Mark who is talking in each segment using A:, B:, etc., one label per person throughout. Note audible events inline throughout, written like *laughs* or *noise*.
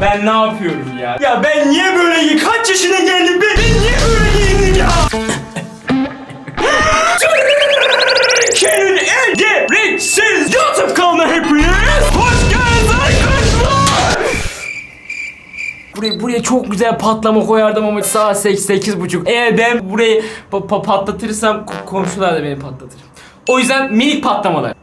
A: ben ne yapıyorum ya? Ya ben niye böyle kaç yaşına geldim ben? Ben niye böyle giyindim ya? Türkiye'nin en gereksiz YouTube kanalına hepiniz hoş geldiniz arkadaşlar. Buraya, buraya çok güzel patlama koyardım ama saat 8 sekiz buçuk. Eğer ben burayı pa- pa- patlatırsam ko- komşular da beni patlatır. O yüzden minik patlamalar.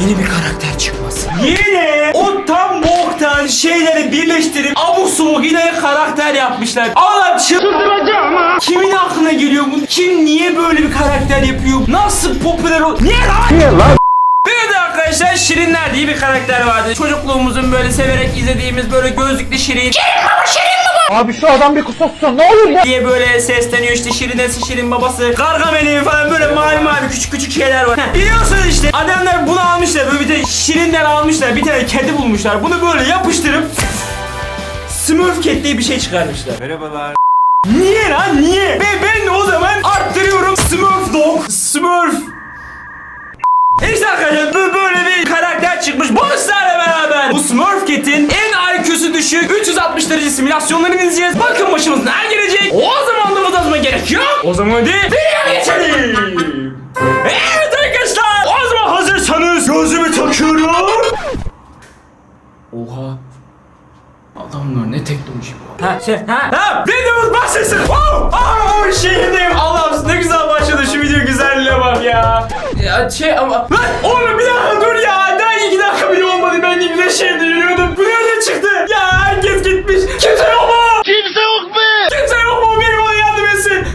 A: Yeni bir karakter çıkmasın. Yine o tam boktan şeyleri birleştirip abuk subuk yine karakter yapmışlar. Allah çıldıracağım ha. Kimin aklına geliyor bu? Kim niye böyle bir karakter yapıyor? Nasıl popüler ol... Niye lan? Niye lan? Bir de arkadaşlar Şirinler diye bir karakter vardı. Çocukluğumuzun böyle severek izlediğimiz böyle gözlüklü Şirin. Şirin baba Şirin.
B: Abi şu adam bir kusursun ne olur ya.
A: diye böyle sesleniyor işte Şirinesi Şirin babası Gargamel'i falan böyle mavi mavi küçük küçük şeyler var Heh, Biliyorsunuz işte adamlar bunu almışlar böyle bir de Şirinler almışlar bir tane kedi bulmuşlar bunu böyle yapıştırıp Smurf Cat diye bir şey çıkarmışlar
C: Merhabalar.
A: Niye lan niye? Ve ben de o zaman arttırıyorum Smurf Dog Smurf İşte arkadaşlar bu böyle bir karakter çıkmış. Sizlerle beraber Bu Smurf Cat'in en IQ'su düşük 360 derece simülasyonlarını izleyeceğiz. Bakın başımız ne gelecek. O zaman da mutazma gerekiyor O zaman hadi videoya geçelim. Evet arkadaşlar o zaman hazırsanız gözümü takıyorum. Oha. Adamlar ne teknoloji bu? Ha şey ha ha videomuz başlasın. Oh, oh şehirdeyim. Allah'ım ya. Şey ama lan oğlum bir dakika dur ya. Daha iki dakika bile olmadı. Ben de güzel şehirde yürüyordum. Bu nereden çıktı? Ya herkes gitmiş. Kimse yok mu? Kimse yok mu? Kimse yok mu? Biri bana yardım etsin.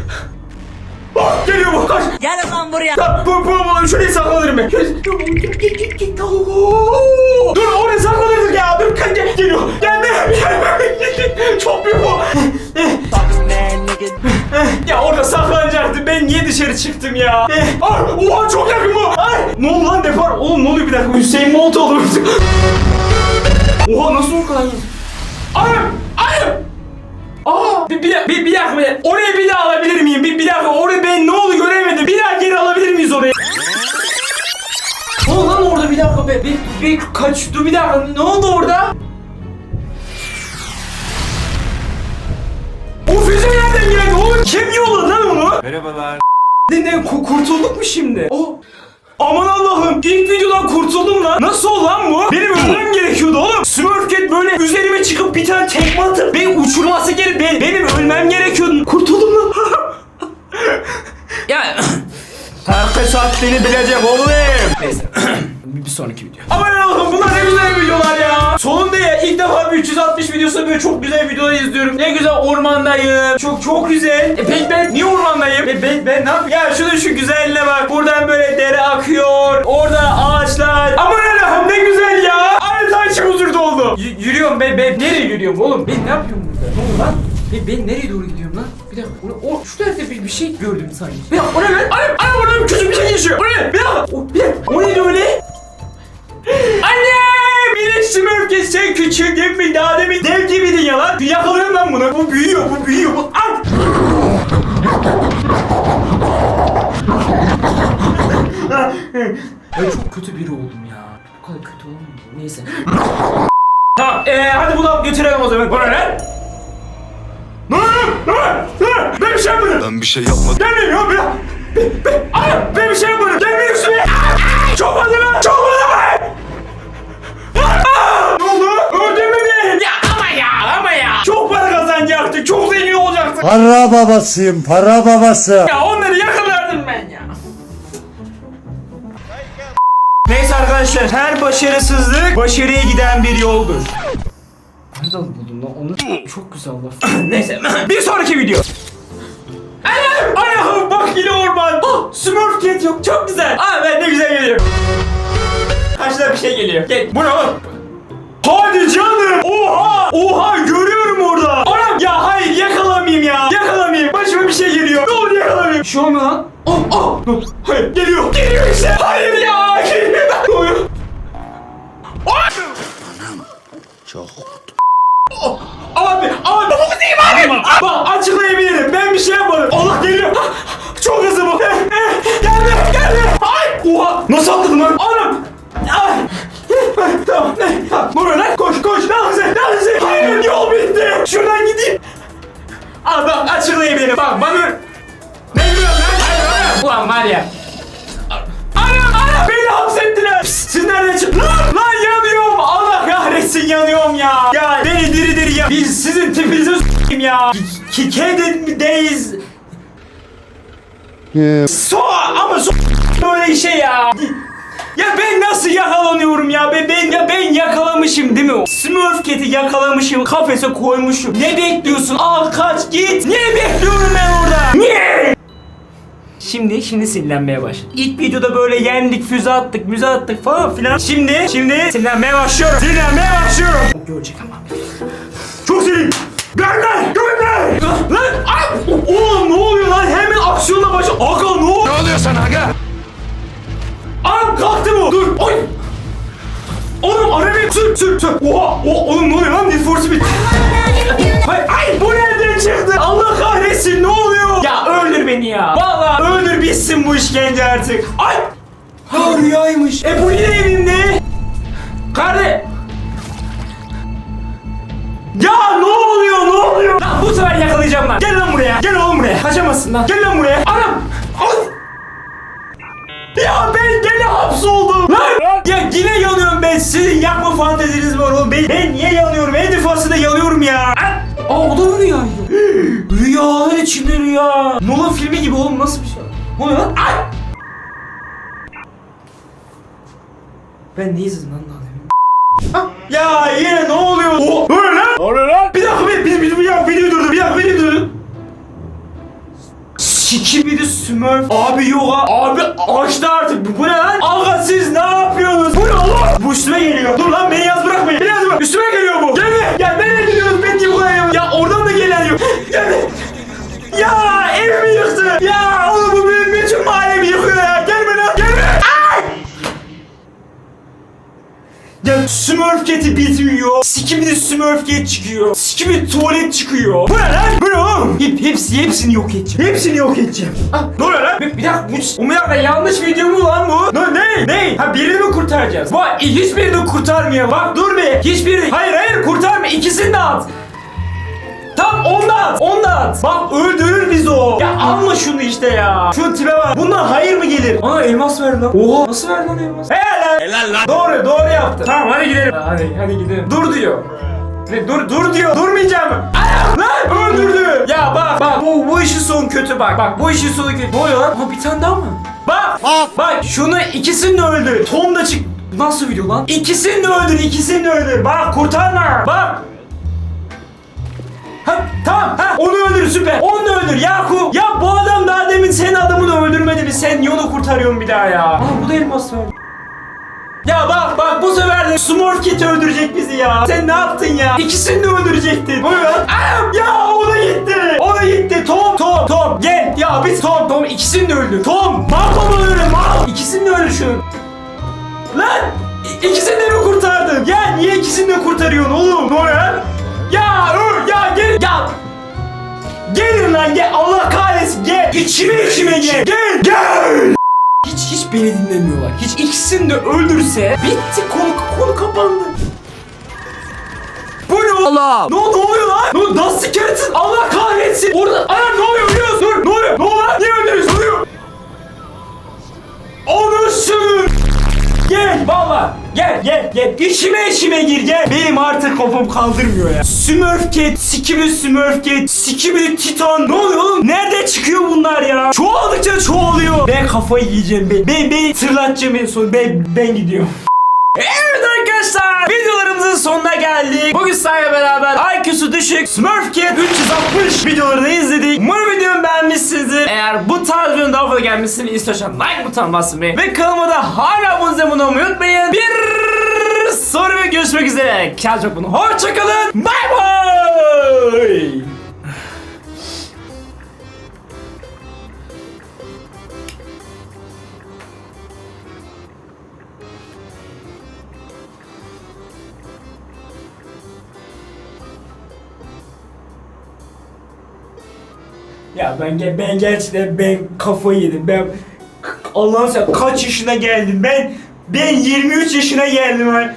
A: Oh, geliyor bu. Kaç.
D: Gel lan buraya.
A: Ya bu bu bu şuraya saklanırım ben. Git git git git. Dur oraya saklanırdık ya. Dur gel geliyor. Gelme. *laughs* Çok büyük bu. Ben niye dışarı çıktım ya? Ay, oha çok yakın bu. Ay, ne oldu lan depar? Oğlum ne oluyor bir dakika? Hüseyin Bolt olur. oha nasıl o kadar? Ayım! Ayım! Aa, bir, bir, bir, bir dakika, bir. Oraya bir daha alabilir miyim? Bir, bir dakika, oraya ben ne oldu göremedim. Bir daha geri alabilir miyiz oraya? Ne oldu lan orada bir dakika be? Bir, bir kaç, dur bir dakika. Ne oldu orada? O füze nereden geldi oğlum? Kim yolladı lan?
C: Merhabalar.
A: Ne, ne ku- kurtulduk mu şimdi? Oh. Aman Allah'ım ilk videodan kurtuldum lan. Nasıl oldu lan bu? Benim ölmem gerekiyordu oğlum. Smurfcat böyle üzerime çıkıp bir tane tekme atıp beni uçurması gerek. Benim, benim ölmem gerekiyordu. Kurtuldum lan. ya Herkes haddini bilecek oğlum. Neyse. bir *clears throat* bir sonraki video. Aman Allah'ım bunlar ne güzel izliyorum. Ne güzel ormandayım. Çok çok güzel. E peki ben niye ormandayım? E ben, ben ne yapayım? Ya şunun şu güzelliğine bak. Buradan böyle dere akıyor. Orada ağaçlar. Aman Allah'ım ne güzel ya. Adeta içim huzur doldu. Y- yürüyorum ben, ben nereye yürüyorum oğlum? Ben ne yapıyorum burada? Ne oldu lan? Ben, ben nereye doğru gidiyorum lan? Bir dakika. O, şu tarafta bir, bir şey gördüm sanki. Bir dakika o ne lan? Anam, anam orada küçük bir şey geçiyor. O ne? Bir dakika. O, bir dakika. O neydi öyle? Bir Smurf'ke sen küçük değil mi? Daha demin dev gibiydin ya lan. Yakalıyorum ben bunu. Bu büyüyor, bu büyüyor. Bu... At! ben çok kötü biri oldum ya. Bu kadar kötü olamam. Neyse. tamam, ee, hadi bunu götürelim o zaman. Bu ne lan? Ne? Ne? Ne? Ben bir şey yapmadım.
E: Ben bir şey yapmadım.
A: Gelmeyin ya bir ben, ben, Ay, ben bir şey yapmadım. Gelmeyin üstüme. Para
B: babasıyım para babası.
A: Ya onları yakalardım ben ya. Neyse arkadaşlar her başarısızlık başarıya giden bir yoldur. Nereden buldun lan onu? Çok güzel laf. *clears throat* Neyse *clears throat* bir sonraki video. Anam! Anam bak yine orman. Oh Smurf Cat yok çok güzel. Aa ben ne güzel geliyor. Karşıdan bir şey geliyor. Gel bu ne? Hadi canım. Oha. Oha görüyorum orada. Anam ya hayır yakalamayayım ya. Yakalamayayım. Başıma bir şey geliyor. Ne olur yakalamayayım. Bir şey olmuyor Dur. Hayır geliyor. Geliyor işte. Hayır ya. Geliyor. Ne oluyor? Oh! Oh, Abi, abi babamı diyeyim abi. Bak açıklayabilirim. Ben bir şey yapmadım. Allah geliyor. Ah, Çok hızlı bu. Eh, eh, Gelme, gelme. Oha! Nasıl atladın lan? Anam! Ay! tamam, ne? Tamam, buraya lan, koş, koş, dans et, dans et! Hayır, yol bitti! Şuradan gideyim! Bak, açıklayabilirim, bak, bana... Ne diyorsun lan? Ulan var ya... Anam, anam! Beni hapsettiler! Pişt, Siz nereden çıktınız? Lan, lan yanıyorum! Allah kahretsin yanıyorum ya! Ya beni diri diri ya! Biz sizin tipinizi s**eyim ya! Ki Kedin'deyiz! So ama so böyle şey ya. Ya ben nasıl yakalanıyorum ya? Ben, ben ya ben yakalamışım değil mi? o? Smurf Cat'i yakalamışım, kafese koymuşum. Ne bekliyorsun? Al kaç git. Niye bekliyorum ben orada? Niye? Şimdi şimdi sinirlenmeye başladım. İlk videoda böyle yendik, füze attık, müze attık falan filan. Şimdi şimdi sinirlenmeye başlıyorum. Sinirlenmeye başlıyorum. O görecek ama. Çok sinirliyim. Gönder! Gönder! Lan! Ay! Oğlum ne oluyor lan? Hemen aksiyonla başla. Aga ne oluyor?
B: Ne oluyor sana aga?
A: Anam kalktı bu. Dur. Oy. Oğlum arabayı sür sür sür. Oha. O, oğlum ne oluyor lan? Need for Speed. Hayır, ay bu nereden çıktı? Allah kahretsin ne oluyor? Beni ya. Vallahi öldür bitsin bu işkence artık. Ay. Ha rüyaymış. E bu yine evimde. Kardeş. Ya ne oluyor ne oluyor? Lan bu sefer yakalayacağım lan. Gel lan buraya. Gel oğlum buraya. Kaçamazsın lan. Gel lan buraya. Anam. Ay. Ya ben gene hapsoldum. Lan. Ya yine yanıyorum ben. Sizin yakma fanteziniz var oğlum. Ben, ben niye yanıyorum? En defasında yanıyorum ya. Aa o da mı rüyaydı? Rüyanın içinde rüya. Nolan filmi gibi oğlum nasıl bir şey? Ne oluyor lan? Ay. Ben ne izledim lan daha? Ah, Ya yine ne oluyor? O öyle lan.
B: Ne oluyor lan?
A: Bir dakika bir, bir, bir, bir dakika video durdur. Bir dakika video durdur. Sikibidi Smurf. Abi yok ha. Abi açtı artık. Bu, bu ne lan? Aga siz ne yapıyorsunuz? Bu ne oğlum? Bu üstüme geliyor. Dur lan beni yaz bırakmayın. Beni yaz bırak. Üstüme geliyor bu. Gelme. Ya nereye gidiyoruz? Ben bu kadar yavaş- Ya oradan da gelen yok. Gelme. Ya evimi yıktı. Ya oğlum bu benim bütün mahallemi yıkıyor ya. Gelme lan. Gelme. Ay! Ya Smurf Cat'i bitmiyor. Sikimde Smurf Cat çıkıyor. Sikimde tuvalet çıkıyor. Bu ne lan? Bu ne oğlum? Hep, hepsi, hepsini yok edeceğim. Hepsini yok edeceğim. Ah, ne oluyor lan? Bir, bir dakika, bu, bir dakika yanlış video mu lan bu? Ne? Ne? Ne? Ha birini mi kurtaracağız? Bak hiçbirini kurtarmıyor. Bak dur be. Hiçbirini. Hayır hayır kurtarma. İkisini de at. Tam onda at. Onda at. Bak öldürür bizi o. Ya alma şunu işte ya. Şu tipe bak. Bundan hayır mı gelir? Ana elmas ver lan. Oha. Nasıl ver lan elmas? Helal.
B: Helal lan.
A: Doğru, doğru yaptın. Tamam hadi gidelim. Hadi, hadi gidelim. Dur diyor. Ne, dur, dur diyor. Durmayacağım. Ayağım lan öldürdü. Ya bak, bak bu, bu işin sonu kötü bak. Bak bu işin sonu kötü. Ne oluyor lan? Ha bir tane daha mı? Bak,
B: Bak.
A: bak şunu ikisini de öldür. Tom da çık. Nasıl video lan? İkisini de öldür, ikisini de öldür. Bak kurtarma. Bak. Tamam ha onu öldür süper. Onu da öldür Yakup. Ya bu adam daha demin senin adamını öldürmedi mi? Sen onu kurtarıyorsun bir daha ya? Aa bu da elmas verdi. Ya bak bak bu sefer de Smurf Kid öldürecek bizi ya. Sen ne yaptın ya? İkisini de öldürecektin. Buyur. Ya o da gitti. O da gitti. Tom Tom Tom gel. Ya biz Tom Tom ikisini de öldür. Tom mal Tom'u öldür mal. İkisini de öldür şunu. Lan ikisini de mi kurtardın? Ya niye ikisini de kurtarıyorsun oğlum? Ne oluyor? Ya öl ya gel. Ya. Gelin lan gel. Allah kahretsin gel. İçime içime gel. Gel gel. Hiç hiç beni dinlemiyorlar. Hiç ikisini de öldürse Bitti konu konu kapandı. Bu ne Allah Ne, ne oluyor lan? Ne, nasıl keretiz Allah kahretsin. Orada Ana ne oluyor biliyor musun? Dur ne oluyor? Ne oluyor Niye öldürüyorsun? Ne oluyor Gel valla gel gel gel içime içime gir gel Benim artık kafam kaldırmıyor ya Smurf Cat, Sikimi Smurf Cat, Sikimi Titan Ne oluyor oğlum? Nerede çıkıyor bunlar ya? Çoğaldıkça çoğalıyor Ben kafayı yiyeceğim ben Ben, ben tırlatacağım en son Ben, ben gidiyorum Evet arkadaşlar videolarımızın sonuna geldik. Bugün sizlerle beraber IQ'su düşük Smurf Cat 360 videolarını izledik. Umarım gelmesini istiyorsan like butonuna basmayı ve kanalıma da hala abone olmayı unutmayın. Bir soru ve görüşmek üzere. Kendinize çok bakın. Hoşçakalın. Bye bye. Ya ben ben gerçekten ben kafayı yedim. Ben Allah'ım sen kaç yaşına geldin? Ben ben 23 yaşına geldim ben.